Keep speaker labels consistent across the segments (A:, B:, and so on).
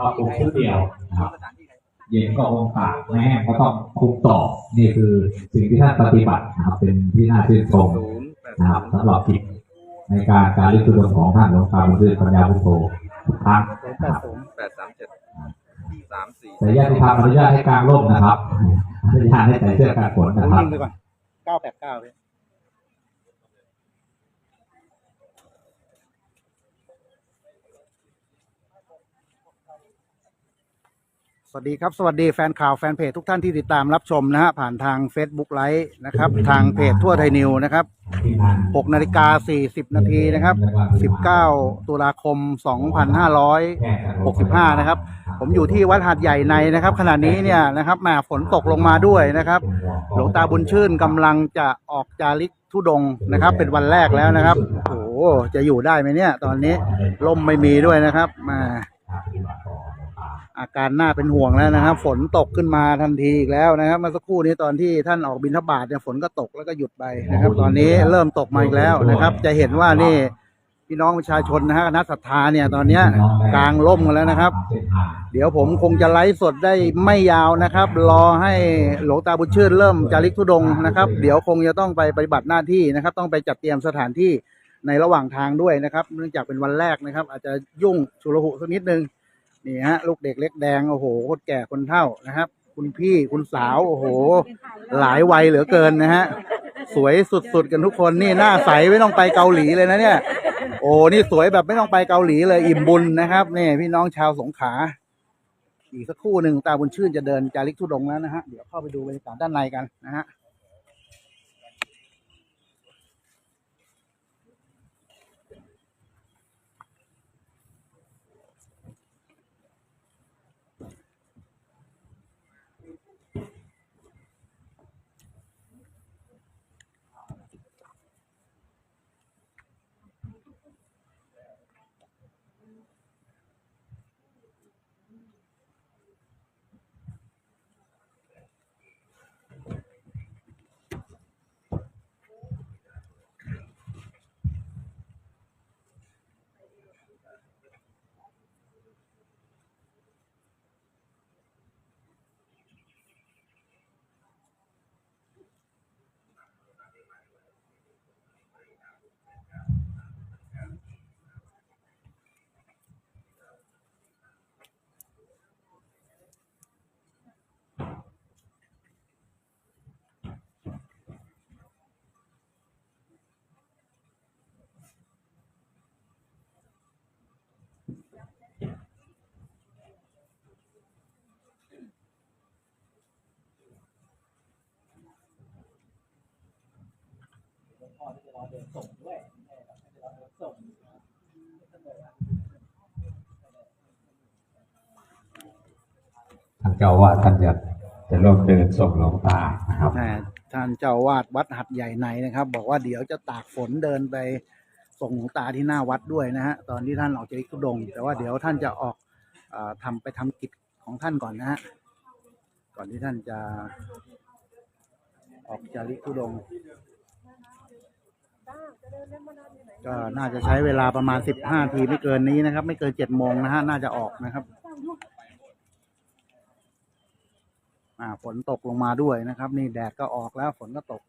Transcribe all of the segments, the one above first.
A: ปรับปรุงชุดเดียวนะครับเย็นก็คงตากแห้งก็ต้องคุมต่อ นี่คือสิ่งที่ท่านปฏิบัตินะครับ เป็นที่น่าชื่นชม
B: นะ
A: ครับ
B: สำ
A: หรับกิจในการการลิขิตของท่านหลวงตาบุญเรือนปัญญาพุทโธทุกครั้งนะครับ
B: แปดสามเจ็ดสามสี่
A: แต่ญาติธรรมอนุญาตให้กลางร่มนะครับอนุญาตให้ใส่เสื้อกันฝนนะครับ
C: เก้าแปดเก้าเลย สวัสดีครับ สวัสดีแฟนข่าวแฟนเพจทุกท่านที่ติดตามรับชมนะฮะผ่านทาง Facebook ไลฟ์นะครับ ทางเพจทั่วไทยนิวนะครับ6นาฬิกา40 นาทีนะครับ 19 ตุลาคม 2565 นะครับ ผมอยู่ที่วัดหาดใหญ่ในนะครับ ขณะนี้เนี่ยนะครับแหมฝนตกลงมาด้วยนะครับ หลวงตาบุญชื่นกำลังจะออกจาริกทุดงนะครับ เป็นวันแรกแล้วนะครับโอ้จะอยู่ได้ไหมเนี่ย ตอนนี้ลมไม่มีด้วยนะครับมา อาการน่าเป็นห่วงแล้วนะครับ ฝนตกขึ้นมาทันทีอีกแล้วนะครับเมื่อสักครู่นี้ตอนที่ท่านออกบิณฑบาตเนี่ยฝนก็ตกแล้วก็หยุดไปนะครับ ตอนนี้เริ่มตกมาอีกแล้วนะครับ จะเห็นว่านี่พี่น้องประชาชนนะฮะคณะศรัทธาเนี่ยตอนเนี้ยกลางร่มกันแล้วนะครับ เดี๋ยวผมคงจะไลฟ์สดได้ไม่ยาวนะครับ รอให้หลวงตาบุญชื่นเริ่มจาริกธุดงค์นะครับ เดี๋ยวคงจะต้องไปปฏิบัติหน้าที่นะครับ ต้องไปจัดเตรียมสถานที่ในระหว่างทางด้วยนะครับ เนื่องจากเป็นวันแรกนะครับ อาจจะยุ่งชุลหุสักนิดนึง นี่ฮะลูกเด็กเล็กแดงโอ้โหคนแก่คนเฒ่านะครับ คุณพี่คุณสาวโอ้โห หลายวัยเหลือเกินนะฮะสวยสุดๆกันทุกคนนี่หน้าใสไม่ต้องไปเกาหลีเลยนะเนี่ย โอ้นี่สวยแบบไม่ต้องไปเกาหลีเลยอิ่มบุญนะครับนี่พี่น้องชาวสงขลาอีกสักครู่หนึ่งตาบุญชื่นจะเดินจาริกทุดงแล้วนะฮะเดี๋ยวเข้าไปดูบรรยากาศด้านในกันนะฮะ
A: ท่านเจ้าว่าท่านจะจะร่วมเดินส่งหลวงตานะครับ
C: แหม่ท่านเจ้าวาดวัดหัดใหญ่ในนะครับ บอกว่าเดี๋ยวจะตากฝนเดินไปส่งหลวงตาที่หน้าวัดด้วยนะฮะตอนที่ท่านออกจาริกทุดงค์แต่ว่าเดี๋ยวท่านจะออกเออทำไปทำกิจของท่านก่อนนะฮะก่อนที่ท่านจะออกจาริกทุดงค์ ก็น่าจะใช้เวลาประมาณสิบห้าทีไม่เกินนี้นะครับ ไม่เกินเจ็ดโมงนะฮะน่าจะออกนะครับอ่าฝนตกลงมาด้วยนะครับ นี่แดดก็ออกแล้วฝนก็ตก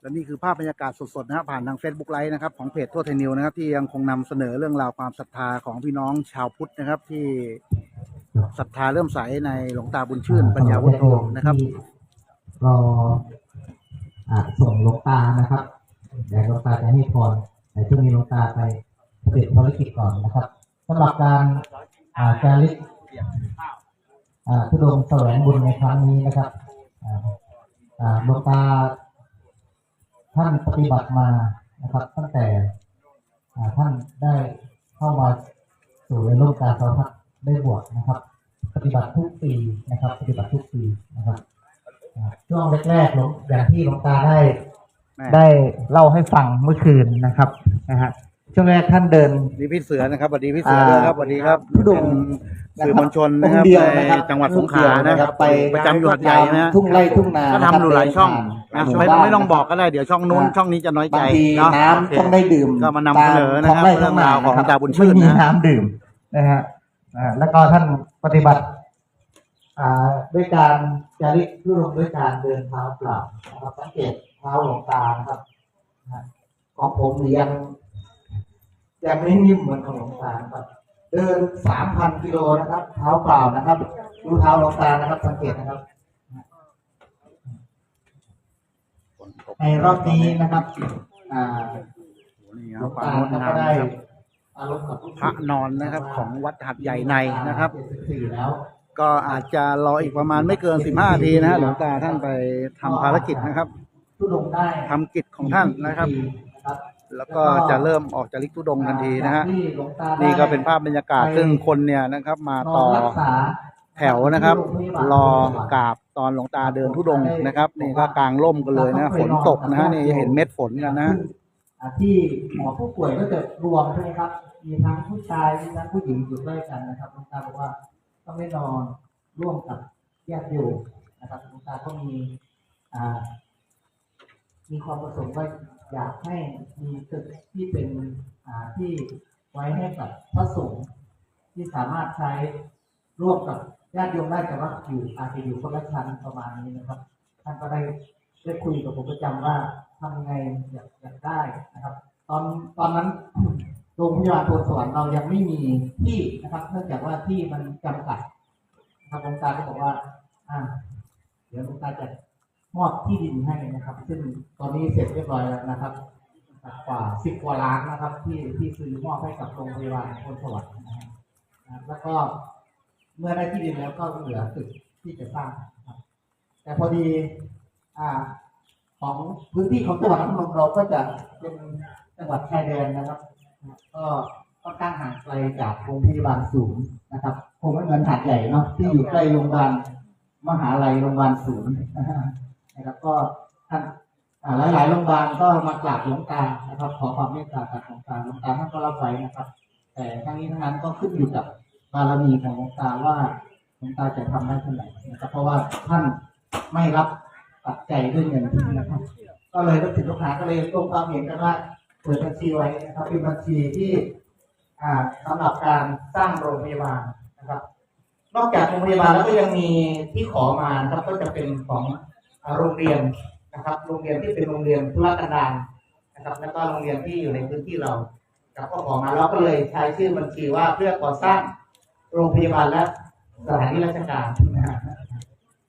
C: และนี่คือภาพบรรยากาศสดๆนะฮะผ่านทาง Facebook ไลฟ์นะครับของเพจทั่วไทยนิวนะครับ ที่ยังคงนำเสนอเรื่องราวความศรัทธาของพี่น้องชาวพุทธนะครับ ที่ศรัทธาเริ่มใสในหลวงตาบุญชื่นปัญญาวุฒโธนะครับ
A: รออ่า ส่งหลวงตานะครับเดี๋ยวหลวงตาจะให้พรแต่ช่วงนี้หลวงตาไปปฏิบัติภารกิจก่อนนะครับสำหรับการอ่าจาริกอ่าทุดงแสวงบุญในครั้งนี้นะครับหลวงตาท่านปฏิบัติมานะครับ ตั้งแต่ท่านได้เข้ามาสู่ในโลกการสัมผัสได้บวชนะครับ ปฏิบัติทุกปีนะครับ ปฏิบัติทุกปีนะครับ ช่วงแรกๆหลวงอย่างที่หลวงตาได้
C: แม่
A: ได้เล่าให้ฟังเมื่อคืนนะครับนะฮะช่วงแรกท่านเดิน
C: สวัสดีพี่เสือนะครับสวัสดีพี่เสือด้วยครับสวัสดีครับ
A: ทุดง
C: เป็นสื่อมวลชนนะครับ
A: องเดียว
C: ใน
A: นะครับ
C: จังหวัดสงขลานะครับ
A: ไป
C: ประจำอยู่หัดใหญ่นะฮะ
A: ทุ่งไร่ทุ่งนา
C: ก็ทำอยู่หลายช่องนะ
A: หมู่
C: ไม่
A: บ้าน
C: ไม่ต้องบอกก็ได้เดี๋ยวช่องนู้น
A: อ่า
C: ช่องนี้จะน้อยใจ
A: บางที
C: เนาะ
A: น้ำ
C: โเค
A: ต้องได้ดื่ม
C: ก็มานำเสนอนะครับ
A: ตาม
C: เรื่องราวของ
A: ท้ไตา
C: บุญชื่น
A: ไม่มี
C: นะ
A: น้ำดื่มนะฮะอ่าแล้วก็ท่านปฏิบัติอ่าด้วยการ จาริกทุรงด้วยการเดินเท้าเปล่านะครับสังเกตเท้าหลวงตานะครับนะของผมนี่ยังยังไม่นิ่มเหมือนของหลวงตานะครับ เดินสามพันกิโลนะครับ เท้าเปล่านะครับ ดูเท้าหลวงตานะครับ สังเกตนะครับ
C: ฝนตก
A: ในรอบนี้นะครับอ่า
C: นี่
A: ห
C: ค
A: ล
C: รั
A: ว
C: บ
A: ง
C: ความ
A: ตาง
C: ด
A: ก็
C: งาม
A: ได้
C: นะครับ
A: อารมณ์กับลูก
C: พระนอนนะครับ ของวัดหัดใหญ่ในนะครับ
A: เจ็ดสิบสี่แล้ว
C: ก็อาจจะรออีกประมาณไม่เกิน15นาทีนะฮะหลวงตาท่านไปทำภารกิจนะครับ
A: ทุดงได้
C: ทำกิจของท่านนะครับ
A: นะครับ
C: แล้วก็จะเริ่มออกจากลิกทุดงค์ทันทีนะฮะ
A: ที่หลวงตาได้
C: นี่ก็เป็นภาพบรรยากาศซึ่งคนเนี่ยนะครับ มาต่อ
A: นนรักษา
C: แถวนะครับ รอกราบตอนหลวงตาเดินทุดงค์นะครับ นี่ก็กลางร่มกันเลยนะฝนตกนะฮะนี่จะเห็นเม็ดฝนกันนะ
A: อ่าที่หมอผู้ป่วยก็จะรวมใช่ไหมครับ มีทั้งผู้ชายมีทั้งผู้หญิงอยู่ด้วยกันนะครับหลวงตาบอกว่า ต้องไม่นอนร่วมกับญาติโยมนะครับหลวงตาก็มีมีความประสงค์ว่าอยากให้มีตึกที่เป็นที่ไว้ให้กับพระสงฆ์ที่สามารถใช้ร่วมกับญาติโยมได้แต่ว่าอยู่อาจจะอยู่คนละชั้นประมาณนี้นะครับ ท่านก็ได้ได้คุยกับผมประจำว่าทำยังไงอยากอยากได้นะครับ ตอนตอนนั้น โรงพยาบาลโพธิ์สวรรค์เรายังไม่มีที่นะครับเนื่องจากว่าที่มันจำกัดนะครับหลวงตาก็บอกว่า อ่า เดี๋ยวหลวงตารจะมอบที่ดินให้นะครับ ซึ่งตอนนี้เสร็จเรียบร้อยแล้วนะครับ กว่าสิบกว่าล้านนะครับ ที่ที่ซื้อมอบให้กับโรงพยาบาลโพธิ์สวรรค์นะครับแล้วก็เมื่อได้ที่ดินแล้วก็เหลือตึกที่จะสร้างนะครับ แต่พอดีอ่าของพื้นที่ของจังหวัดนครพนมเราก็จะเป็นจังหวัดชายแดนนะครับ ก็ก็ตั้งห่างไกลจากโรงพยาบาลศูนย์นะครับคงไม่เหมือนหาดใหญ่เนาะที่อยู่ใกล้โรงพยาบาลมหาลัยโรงพยาบาลศูนย์นะครับก็ท่านอ่าหลายๆโรงพยาบาลก็มากราบหลวงตานะครับ ขอความเมตตาจากหลวงตาหลวงตาท่านก็รับไว้นะครับ แต่ทั้งนี้ทั้งนั้นก็ขึ้นอยู่กับบารมีของหลวงตาว่าหลวงตาจะทำได้เท่าไหร่นะครับ เพราะว่าท่านไม่รับปัจจัยด้วยเงินนะครับ ก็เลยลูกศิษย์ลูกหาก็เลยลงความเห็นกันว่า เปิดบัญชีไว้นะครับเป็นบัญชีที่อ่าสำหรับการสร้างโรงพยาบาลนะครับ นอกจากโรงพยาบาลแล้วก็ยังมีที่ขอมานะครับก็จะเป็นของโรงเรียนนะครับ โรงเรียนที่เป็นโรงเรียนธุรกันดารนะครับ แล้วก็โรงเรียนที่อยู่ในพื้นที่เราครับก็ขอมาเราก็เลยใช้ชื่อบัญชีว่าเพื่อก่อสร้างโรงพยาบาลและสถานที่ราชการนะ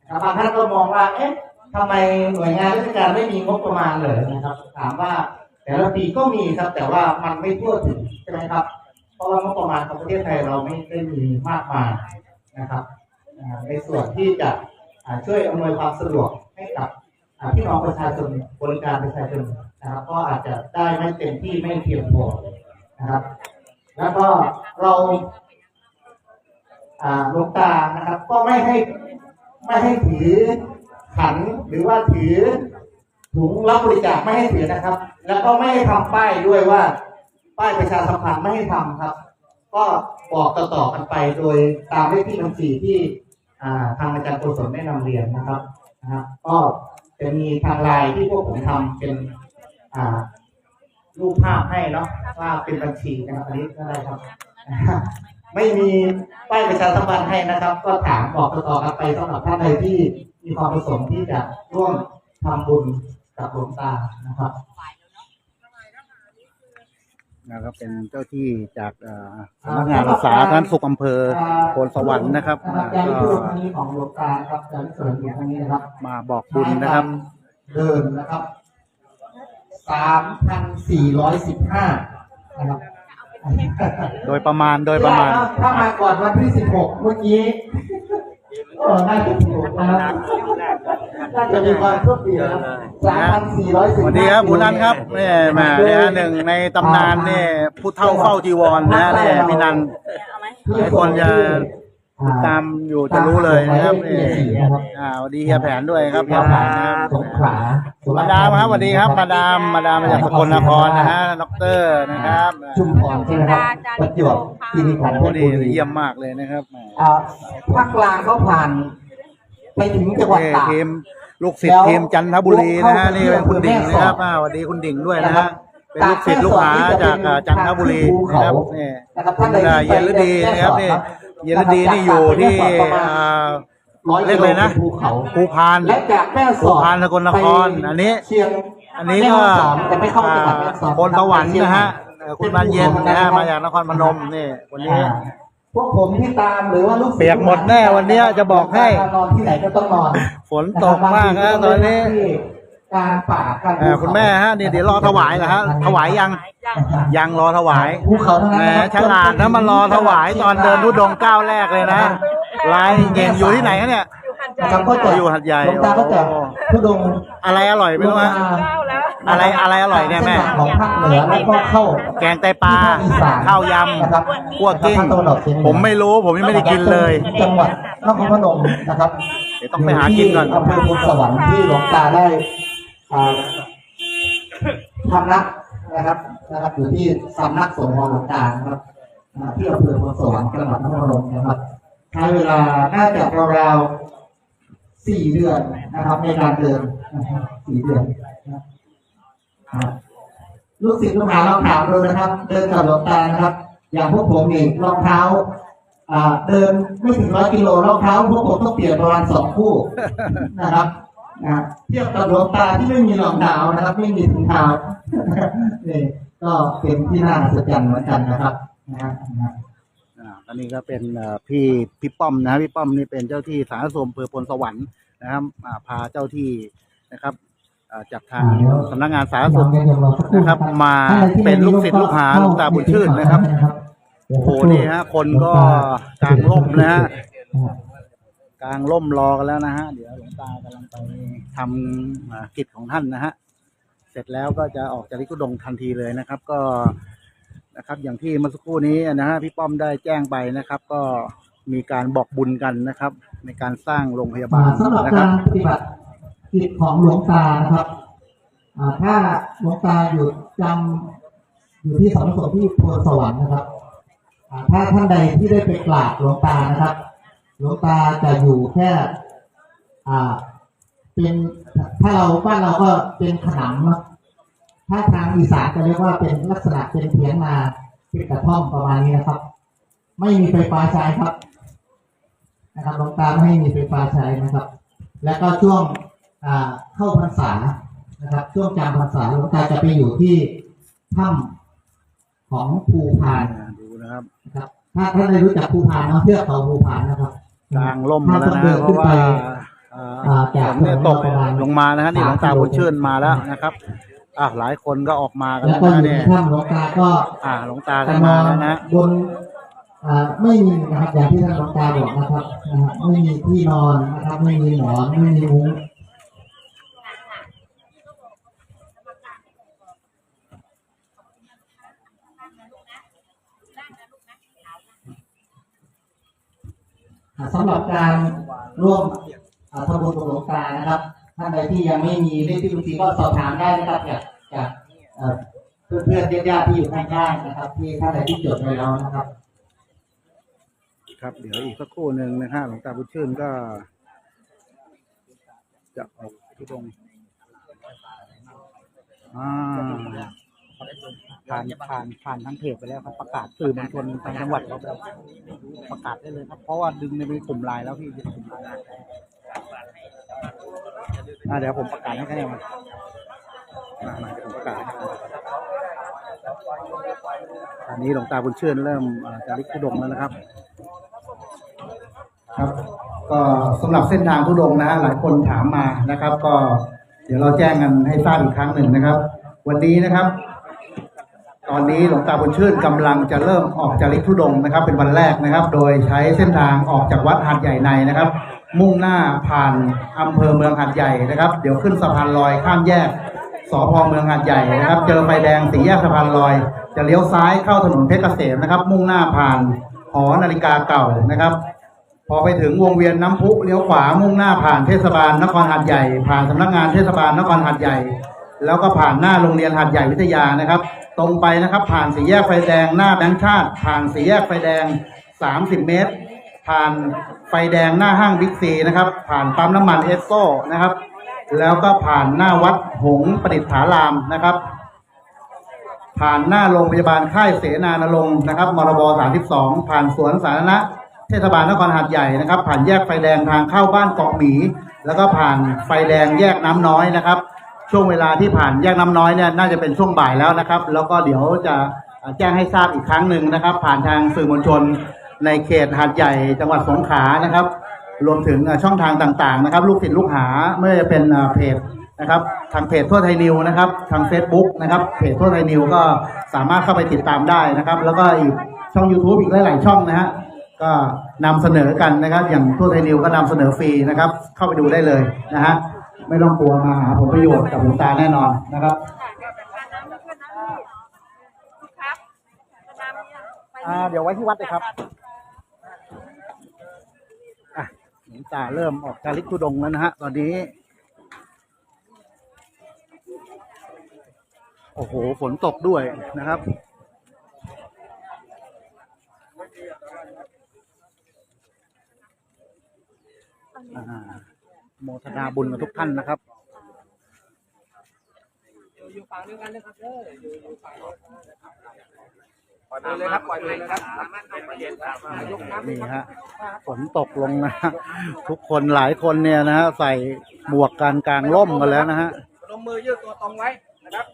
A: ครับบางท่านก็มองว่า เอ๊ะทำไมหน่วยงานราชการไม่มีงบประมาณเลยนะครับ ถามว่า แต่ละปีก็มีครับ แต่ว่ามันไม่ทั่วถึงใช่ไหมครับ เพราะว่างบประมาณของประเทศไทยเราไม่ได้มีมากมายนะครับในส่วนที่จะช่วยอำนวยความสะดวกให้กับพี่น้องประชาชนบริการประชาชนนะครับ ก็อาจจะได้ไม่เต็มที่ไม่เพียงพอนะครับ แล้วก็เราอ่าหลวงตานะครับ ก็ไม่ให้ไม่ให้ถือขันหรือว่าถือ ถุงรับบริจาคไม่ให้ถือนะครับ แล้วก็ไม่ให้ทำป้ายด้วยว่า ป้ายประชาสัมพันธ์ไม่ให้ทำครับ ก็บอกต่อๆกันไปโดยตามเลขที่บัญชีที่ทางอาจารย์โกศลได้นำเรียนนะครับนะครับก็จะมีทางไลน์ที่พวกผมทำเป็นรูปภาพให้เนาะว่าเป็นบัญชีนะครับอันนี้ก็ได้ครับ ไม่มีป้ายประชาสัมพันธ์ให้นะครับ ก็ถามบอกต่อๆกันไปสำหรับท่านใดที่มีความประสงค์ที่จะร่วมทำบุญ กับหลวงตานะครับ
C: นะครับเป็นเจ้าที่จากเอ่อสำนักงานรักษาท่านสุขอำเภอโพนสวรรค์นะครับ
A: กา
C: อ่าร
A: ที่
C: ก็
A: พูดครั้งนี้ของหลวงตาครับการเสริมอย่างครั้งนี้นะครับ
C: มาบอกบุญนะครับ
A: เดินนะครับสามพันสี่ร้อยสิบห้านะครับ
C: โดยประมาณโดยประมาณ
A: ถ้ามาก่อนวันที่สิบหกเมื่อกี้ก็น่าจะถูกนะครับน่า จะมีความโชคดีนะครับสามพันสี่ร้อยสิบ
C: สวัสดีครับคุณนันครับนี่มาเนี่ยหนึ่งในตำนานเนี่ยผู้เท่าเฝ้าจีวรนะเนี่ยพี่นันหลายคนจะติดตามอยู่จะรู้เลยนะครับนี่อ่าสวัสดีเฮียแผนด้วยครับเฮียแผนนะครับ
A: สงขลา
C: มาดามครับสวัสดีครับมาดามมาดามมาจากสกลนครนะฮะด็อกเตอร์นะครับ
A: ชุมพรใช่ไหมครับประจวบคีรีขันธ์
C: โอ้
A: เพชร
C: ดี
A: บุรี
C: เยี่ยมมากเลยนะครับแหม
A: อ่าภาคกลางเขาผ่านไปถึงจังหวัด
C: นี่
A: ตาก
C: ทีม ลูกศิษย์ทีมจันทบุรีนะฮะนี่เป็นคุณดิ่งนะครับอ่าสวัสดีคุณดิ่งด้วยนะฮะเป็นลูกศิษย์ลูกหาจากอ่าจันทบุรีนะครับนี่
A: นะครับ
C: คุ
A: ท่าน
C: ณ
A: ใด
C: อ่า
A: ที่
C: เย็นฤดีนะครับนี่เยลดีนี่อยู่ที่อ่า
A: ร้อย
C: เรียกเลยนะ
A: ภูเขา
C: ภูพาน
A: และจากแม่ส
C: ภู
A: อด
C: พานสกลนคร
A: ไป
C: อันนี้
A: เชียง
C: อันนี้
A: แม่
C: ก็
A: ฮ่องสอนแต่ไม่เข้าจังหวัดแม่ฮ่องสอน
C: คนสวรรค์นะฮะเอ่อคุณบานเย็นนะฮะมาจากนครพนมนี่วันนี้
A: อ่า พวกผมที่ตามหรือว่าลูกศิษ
C: เปียกหมดแน่วันเนี้ยจะบอกให้
A: นอนที่ไหนก็ต้องนอน
C: ฝนตกมากนะตอนนี้
A: กลางป่ากลาง
C: เอ่อคุณแม่ฮะนี่เดี๋ยวรอถวายเหรอฮะถวายยังยังรอถวาย
A: ภูเขาทั้ง
C: แหม
A: นั้นนะครับ
C: ฉลาดนะมารอถวายตอนเดินทุดงค์ก้าวแรกเลยนะลายเก่งอยู่ที่ไหนคะเนี่ย
A: นะครับก็จะ
C: อยู่หัดใหญ่
A: หลวงตาก็จะ
C: โอ้
A: ทุดงค์
C: อะไรอร่อยไม่รู้ฮะ อะไรอะไรอร่อยเนี่ยแม่
A: ส้ทางของภาคเหนือแล้วก็เข้า
C: แกงไตปลา
A: ที่ภคอีสน
C: ข้าวย
A: นะครับำ
C: คั่วกิ้ง
A: ภาคตะวันออกเฉียงเหนือ
C: ผมไม่รู้ผมยังไม่ได้กินเลย
A: จังหวัดนครพนมนะครับ
C: เดี๋ยวต้องไปหากินก่อน
A: ยู่ที่อำเภอพุทธสวรรค์ที่หลวงตาได้อ่าทำนักนะครับนะครับ อยู่ที่สำนักสงฆ์ของหลวงตานะครับอ่าที่อำเภอพุทธสวรรค์จังหวัดนครพนมนะครับใช้เวลาน่าจะราวๆ สี่เดือนนะครับในการเดินนะครับสี่เดือนนะครับ ลูกศิษย์ลูกหาลองถามดูนะครับ เดินกับหลวงตานะครับ อย่างพวกผมนี่รองเท้าเดินไม่ถึงร้อยกิโลรองเท้าพวกผมต้องเปลี่ยนประมาณสองคู่นะครับเทียบกับหลวงตาที่ไม่มีรองเท้านะครับ ไม่มีถุงเท้านี่ก็เป็นที่น่าอัศจรรย์เหมือนกันนะครับนะ
C: อันนี้ก็เป็นพี่พี่ป้อมนะพี่ป้อมนี่เป็นเจ้าที่สาธารณสุขอำเภอพลสวรรค์นะครับพาเจ้าที่นะครับ อ่าจากทางสำนักงานสาธารณสุขนะครับ มาเป็นลูกศิษย์ลูกหาหลวงตาบุญชื่นนะครับโอ้โหนี่ฮะคนก็กลางร่มนะฮะกลางร่มรอกันแล้วนะฮะเดี๋ยวหลวงตากำลังไปทำอ่ากิจของท่านนะฮะเสร็จแล้วก็จะออกจากลิกุดงทันทีเลยนะครับ ก็นะครับ อย่างที่เมื่อสักครู่นี้นะฮะพี่ป้อมได้แจ้งไปนะครับ ก็มีการบอกบุญกันนะครับ ในการสร้างโรงพยาบาล
A: สำหรับ
C: นะค
A: กา
C: บ
A: รปฏิบัติ กิจของหลวงตานะครับถ้าหลวงตาอยู่จำอยู่ที่สำนักสงฆ์ที่พลสวรรค์นะครับถ้าท่านใดที่ได้ไปกราบหลวงตานะครับ หลวงตาจะอยู่แค่อ่าเป็นถ้าเราบ้านเราก็เป็นขนำเนะถ้าทางอีสานจะเรียกว่าเป็นลักษณะเป็นเถียงนาเป็นกระท่อมประมาณนี้นะครับ ไม่มีไฟฟ้าใช้ครับ นะครับหลวงตาไม่ให้มีไฟฟ้าใช้นะครับ แล้วก็ช่วง เข้าพรรษานะครับ ช่วงจำพรรษาหลวงตาจะไปอยู่ที่ถ้ำของภูพาน
C: ดูนะครับ
A: นะครับ ถ้าท่านได้รู้จักภูพานเนาะเทือกเขาภูพานนะครับ
C: กลางร่มมาแล้วนะ
A: ถ้า
C: เพ
A: ต้อง
C: ราะ
A: เดินขึ้น
C: ว่า
A: ไป
C: อ่า
A: อ่าจาก
C: ฝนเนี่ยตก
A: ประมาณ
C: ลงมานะฮะนี่หลวงตาบุญชื่นมาแล้วนะครับอะหลายคนก็ออกมากัน
A: แล้ว
C: แล้ว
A: ก็อ
C: นะ
A: ยู่
C: เนี่ย
A: ในถ้ำหลวงตาก็
C: อ่าหลวงตาก็
A: จะน
C: มา
A: อน
C: แล้วนะ
A: บนอ่าไม่มีนะครับอย่างที่ท่านหลวงตาบอกนะครับนะฮะไม่มีที่นอนนะครับ ไม่มีหมอนไม่มีมุ้ง สำหรับการร่วมทำบุญกับหลวงตานะครับ ท่านใดที่ยังไม่มีเลขที่บัญชีก็สอบถามได้นะครับจากจากเอ่อเพื่อนญาติที่อยู่ข้างๆนะครับ ที่ท่านใดที่จดไว้แล้วนะครับ
C: ครับเดี๋ยวอีกสักครู่หนึ่งนะฮะหลวงตาบุญชื่นก็ จะออกที่ตรงอ่า ผ่านผ่านผ่านทางเพจไปแล้วครับ ประกาศสื่อมวลชนทางจังหวัดเราไปประกาศได้เลยครับ เพราะว่าดึงในกลุ่มไลน์แล้วพี่ดึงกลุ่มไลน์อ่าเดี๋ยวผมประกาศให้แค่นี้มามามาเดี๋ยวผมประกาศให้ตอนนี้หลวงตาบุญเชื่นเริ่มอ่าจาริกทุดงค์แล้วนะครับ ครับ ก็สำหรับเส้นทางทุดงค์นะฮะหลายคนถามมานะครับ ก็เดี๋ยวเราแจ้งกันให้ทราบอีกครั้งหนึ่งนะครับ วันนี้นะครับต อนนี้หลวงตาบุญชื่นกำลังจะเริ่มออกจาริกทุดงนะครับ เป็นวันแรกนะครับ โดยใช้เส้นทางออกจากวัดหาดใหญ่ในนะครับ มุ่งหน้าผ่านอำเภอเมืองหาดใหญ่นะครับ เดี๋ยวขึ้นสะพานลอยข้ามแยกสพเมืองหาดใหญ่นะครับ เจอไฟแดงสี่แยกสะพานลอย จะเลี้ยวซ้ายเข้าถนนเพชรเกษมนะครับ มุ่งหน้าผ่านหอนาฬิกาเก่านะครับ พอไปถึงวงเวียนน้ำพุเลี้ยวขวามุ่งหน้าผ่านเทศบาลนครหาดใหญ่ ผ่านสำนักงานเทศบาลนครหาดใหญ่ แล้วก็ผ่านหน้าโรงเรียนหาดใหญ่วิทยานะครับ ตรงไปนะครับ ผ่านสี่แยกไฟแดงหน้าแบงค์ชาติ ผ่านสี่แยกไฟแดง 30 เมตร ผ่านไฟแดงหน้าห้างบิ๊กซีนะครับ ผ่านปั๊มน้ำมันเอสโซนะครับ แล้วก็ผ่านหน้าวัดหงประดิษฐารามนะครับ ผ่านหน้าโรงพยาบาลค่ายเสนานรงค์นะครับมรบ32 ผ่านสวนสาธารณะเทเทศบาลนครหาดใหญ่นะครับ ผ่านแยกไฟแดงทางเข้าบ้านเกาะหมี แล้วก็ผ่านไฟแดงแยกน้ำน้อยนะครับ ช่วงเวลาที่ผ่านแยกน้ำน้อยเนี่ยน่าจะเป็นช่วงบ่ายแล้วนะครับ แล้วก็เดี๋ยวจะแจ้งให้ทราบอีกครั้งหนึ่งนะครับ ผ่านทางสื่อมวลชน ในเขตหาดใหญ่ จังหวัดสงขลานะครับ รวมถึงช่องทางต่างๆ นะครับ ลูกศิษย์ลูกหาไม่ว่าจะเป็นเพจนะครับ ทางเพจทั่วไทยนิวนะครับ ทาง Facebook นะครับเพจทั่วไทยนิวก็สามารถเข้าไปติดตามได้นะครับ แล้วก็อีกช่อง YouTube อีกหลายๆช่องนะฮะก็นำเสนอกันนะครับ อย่างทั่วไทยนิวก็นำเสนอฟรีนะครับ เข้าไปดูได้เลยนะฮะ ไม่ต้องกลัวมาหาผลประโยชน์กับหลวงตาแน่นอนนะครับ
D: ครับน้ำเนี่ยไป
C: อ่าเดี๋ยวไว้ที่วัดเลยครับอะหลวงตาเริ่มออกจารลิกทุดงแล้วนะฮะตอนนี้ โอ้โหฝนตกด้วยนะครับอ่า โมทนาบุญกับทุกท่านนะครับ
B: ปล่อยมือเลยครับปล่อยมือเลยครับสามารถเข้าไปเย็นครับยกน้ำ
C: นี่ฮะฝนตกลงนะทุกคนหลายคนเนี่ยนะฮะใส่หมวกการกลางร่มกันแล้วนะฮะ
B: ลงมือยืดตัวตรงไว้นะครับ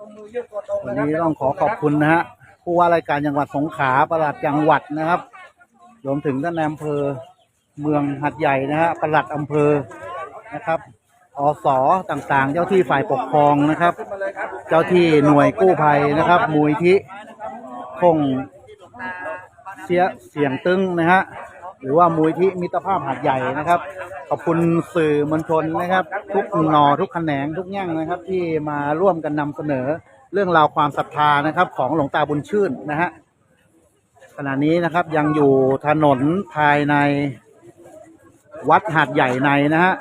B: ลงมือยืดตัวตรง
C: วัน
B: นะครับ
C: นี้ต้องขอขอบคุณนะฮะผู้ว่าราชการจังหวัดสงขลาปลัดจังหวัดนะครับรวมถึงท่านนายอำเภอ เมืองหัดใหญ่นะฮะปลัดอำเภอนะครับอสต่างๆ เจ้าที่ฝ่ายปกครองนะครับ
B: เจ้า
C: ที่หน่วยกู้ภัยนะครับมูลที่คงเสียเสียงตึงนะฮะหรือว่ามูลที่มิตรภาพหัดใหญ่นะครับ ขอบคุณสื่อมวลชนนะครับ ทุกหนอทุกแขนงทุกแง่งนะครับ ที่มาร่วมกันนำเสนอเรื่องราวความศรัทธานะครับ ของหลวงตาบุญชื่นนะฮะขณะนี้นะครับยังอยู่ถนนภายใน วัดหาดใหญ่ในนะฮะ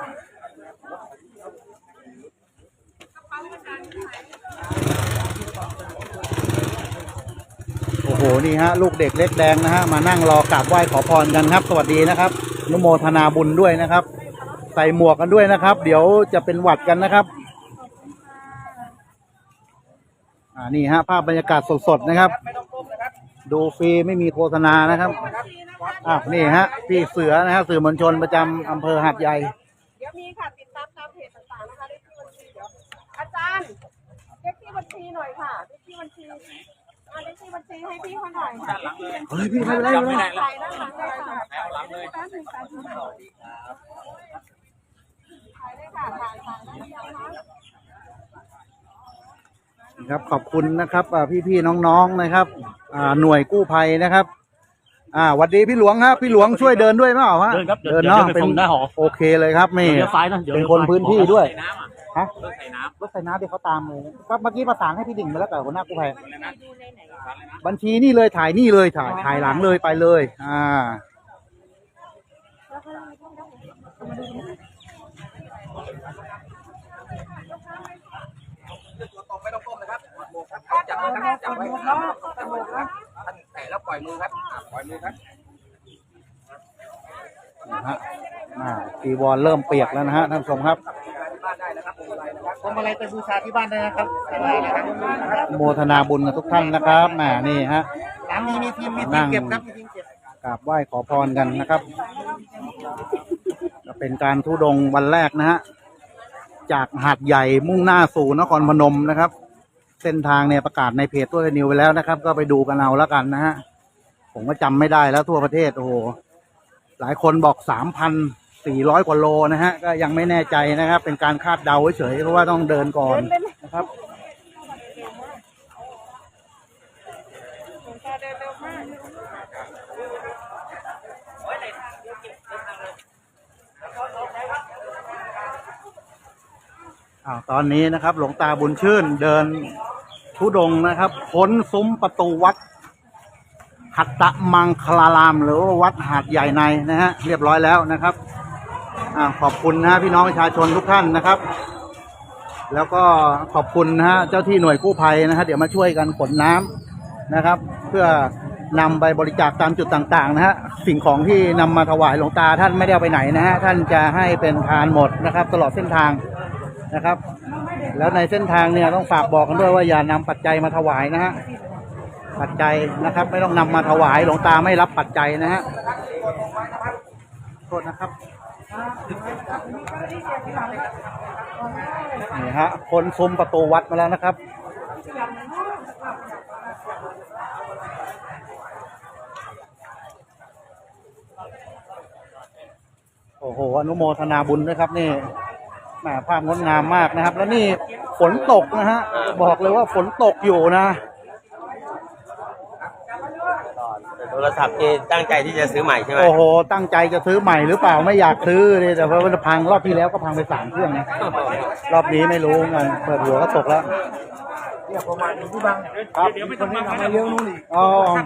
C: โอ้โหนี่ฮะลูกเด็กเล็กแดงนะฮะมานั่งรอกราบไหว้ขอพรกันครับ สวัสดีนะครับนุโมทนาบุญด้วยนะครับ ใส่หมวกกันด้วยนะครับ เดี๋ยวจะเป็นหวัดกันนะครับอ่านี่ฮะภาพบรรยากาศสดๆนะครับ ดูฟรีไม่มีโฆษณานะครับอะนี่ฮะพี่เสือนะฮะสื่อมวลชนประจำอำเภอหาดใหญ่
D: เดี๋ยวมีค่ะติดตามตามเพจต่างๆนะคะเลขที่บัญชีเดี๋ยวอาจารย์เลขที่บัญชีหน่อยค่ะเลขที่บัญชีอ่าเลขที่บัญชีให้พี่เขาหน่อยค่ะเลขที่บัญชี
C: เฮ้ยพี่ไม่เป็นไรไม่เป็นไร
D: ใส่ด้านหลังเลยค่ะเอาหลังเลยแป๊บนึงแป๊บนึงถ่ายเลยค่ะถ่ายถ่ายได้ยังคะ
C: ครับขอบคุณนะครับอ่าพี่ๆน้องๆนะครับ อ่าหน่วยกู้ภัยนะครับ อ่าหวัดดีพี่หลวงครับ พี่หลวงช่วยเดินด้วยเปล่าฮะ
E: เดินครับเดิน
C: เดินเนาะ
E: เดินไป
C: เป็น
E: ส่งหน้าหอ
C: โอเคเลยครับนี่
E: เดี๋ยวซ้ายนะเดี๋ยว
C: เป็นคนพื้นที่ด้วย
B: น้ำอะ
C: ฮะ
B: เลิกใส่น้
C: รถไฟน้ำที่เขาตามเลยก็เมื่อกี้ประสานให้พี่ดิ่งไปแล้วกับหัวหน้ากู้ภัย
D: ดูในไหน
C: บัญชีนี่เลยถ่ายนี่เลยถ่ายถ่ายหลังเลยไปเลย อ่าำ
B: ยืดตัวตรงไม่ต้องก้มนะครับหมวกครับจับไว้ครับจับไว้ครับจับไว้ครับท่านแตะแล้วปล่อย มือครับอะปล่อยมือครับ
C: นะฮะอ่าจีวรเริ่มเปียกแล้วนะฮะท่านผู้ชมครับ
B: ที่บ้านได้นะครับผมอะไรนะครับ
E: ผมอะไรไปบูชาที่บ้านได้นะครับ
C: โมทนาบุญกับทุกท่านนะครับแหมนี่ฮะ
E: น้ำมีมีทีมมีที
C: นั่
E: ม
C: ง
E: เก็บครับมีทีมเก็บ
C: กราบไหว้ขอพรกันนะครับจะเป็นการทุดงค์วันแรกนะฮะจากหาดใหญ่มุ่งหน้าสู่นครพนมนะครับ เส้นทางเนี่ยประกาศในเพจตัวนิวไปแล้วนะครับ ก็ไปดูกันเอาแล้วกันนะฮะ ผมก็จำไม่ได้แล้วทั่วประเทศโอ้โหหลายคนบอกสามพันสี่ร้อยกว่าโลนะฮะ ก็ยังไม่แน่ใจนะครับ เป็นการคาดเดาเฉยๆเพราะว่าต้องเดินก่อนนะครับอ้าวตอนนี้นะครับ หลวงตาบุญชื่นเดินทุดงนะครับพ้นซุ้มประตูวัด หัตตะมังคลาราม หรือวัดหาดใหญ่ในนะฮะเรียบร้อยแล้วนะครับอขอบคุณนะพี่น้องประชาชนทุกท่านนะครับ แล้วก็ขอบคุณนะฮะเจ้าที่หน่วยกู้ภัยนะฮะเดี๋ยวมาช่วยกันขนน้ำนะครับ เพื่อนำไปบริจาคตามจุดต่างๆนะฮะสิ่งของที่นำมาถวายหลวงตาท่านไม่ได้เอาไปไหนนะฮะท่านจะให้เป็นทานหมดนะครับ ตลอดเส้นทางนะครับ แล้วในเส้นทางเนี่ยต้องฝากบอกกันด้วยว่าอย่านำปัจจัยมาถวายนะฮะ ปัจจัยนะครับ ไม่ต้องนำมาถวายหลวงตาไม่รับปัจจัยนะฮะโทษนะครับนี่ฮะคนซุ้มประตูวัดมาแล้วนะครับโอ้โหอนุโมทนาบุญด้วยครับนี่แหมภาพงดงามมากนะครับ แล้วนี่ฝนตกนะฮะบอกเลยว่าฝนตกอยู่นะ
F: โท รศัพท์ที่ตั้งใจที่จะซื้อใหม่ใช่ไหม
C: โอ้โห ตั้งใจจะซื้อใหม่หรือเปล่าไม่อยากซื้อเลยแต่ว่ามันพังรอบที่แล้วก็พังไปสามเครื่องนะรอบนี้ไม่รู้เงินเปิดหัวก็ตกแล้วครับอ๋อ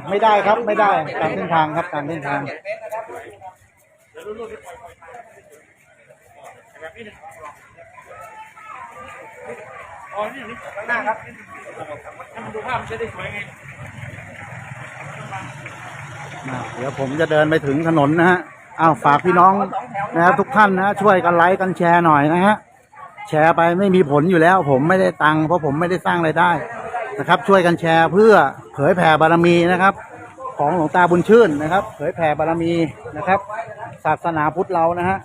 C: ไม่ได้ครับไม่ได้ตามเส้นทางครับตามเส้นทางอะ เดี๋ยวผมจะเดินไปถึงถนนนะฮะอ้าวฝากพี่น้องนะครับทุกท่านนะช่วยกันไลค์กันแชร์หน่อยนะฮะแชร์ไปไม่มีผลอยู่แล้ว ผมไม่ได้ตังค์เพราะผมไม่ได้สร้างไรายได้นะครับ ช่วยกันแชร์เพื่อเผยแผ่บารมีนะครับ ของหลวงตาบุญชื่นนะครับ เผยแผ่บารมีนะครับ ศาสนาพุทธเรานะฮะ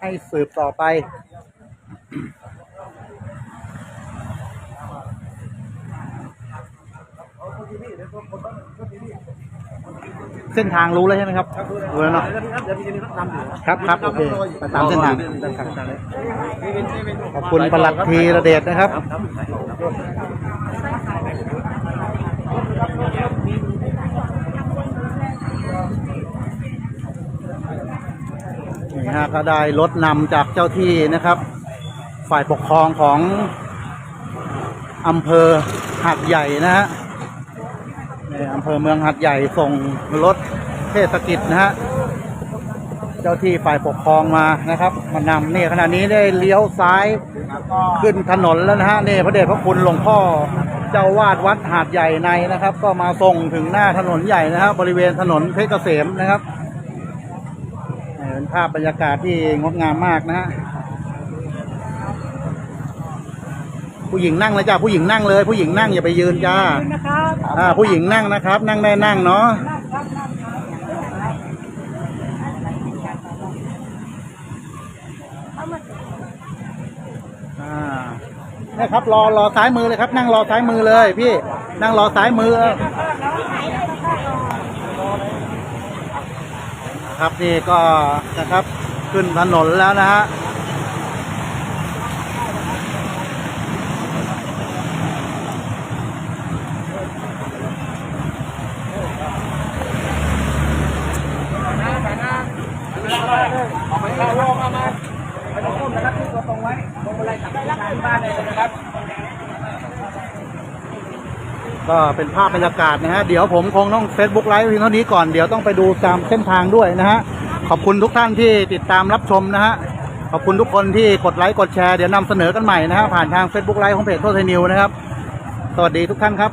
C: ให้สืบต่อไป เส้นทางรู้แล้วใช่ไหมครับรู้แล้วเนาะครับครับโอเคไปตามเส้นทางขอบคุณประหลัดทีระเดชนะครับนี่ฮะก็ได้รถนำจากเจ้าที่นะครับ ฝ่ายปกครองของอำเภอหัดใหญ่นะฮะนี่ อำเภอเมืองหัดใหญ่ส่งรถเทศกิจนะฮะ เจ้าที่ฝ่ายปกครองมานะครับ มานำนี่ขณะนี้ได้เลี้ยวซ้ายขึ้นถนนแล้วนะฮะนี่พระเดชพระคุณหลวงพ่อเจ้าวาดวัดหาดใหญ่ในนะครับ ก็มาส่งถึงหน้าถนนใหญ่นะครับ บริเวณถนนเพชรเกษมนะครับนี่เป็นภาพบรรยากาศที่งดงามมากนะฮะ ผู้หญิงนั่งเลยจ้าผู้หญิงนั่งเลย ผู้หญิงนั่งอย่าไปยืนจ้าอ่าผู้หญิงนั่งนะครับ นั่งได้นั่งเนาะอ่าเนี่ยครับรอรอซ้ายมือเลยครับ นั่งรอซ้ายมือเลย พี่นั่งรอซ้ายมือครับนี่ก็นะครับขึ้นถนนแล้วนะฮะ ก็เป็นภาพบรรยากาศนะฮะ เดี๋ยวผมคงต้อง Facebook ไลฟ์เพียงเท่านี้ก่อน เดี๋ยวต้องไปดูตามเส้นทางด้วยนะฮะ ขอบคุณทุกท่านที่ติดตามรับชมนะฮะ ขอบคุณทุกคนที่กดไลค์กดแชร์ เดี๋ยวนำเสนอกันใหม่นะฮะ ผ่านทาง Facebook ไลฟ์ของเพจโทษไทยนิวนะครับ สวัสดีทุกท่านครับ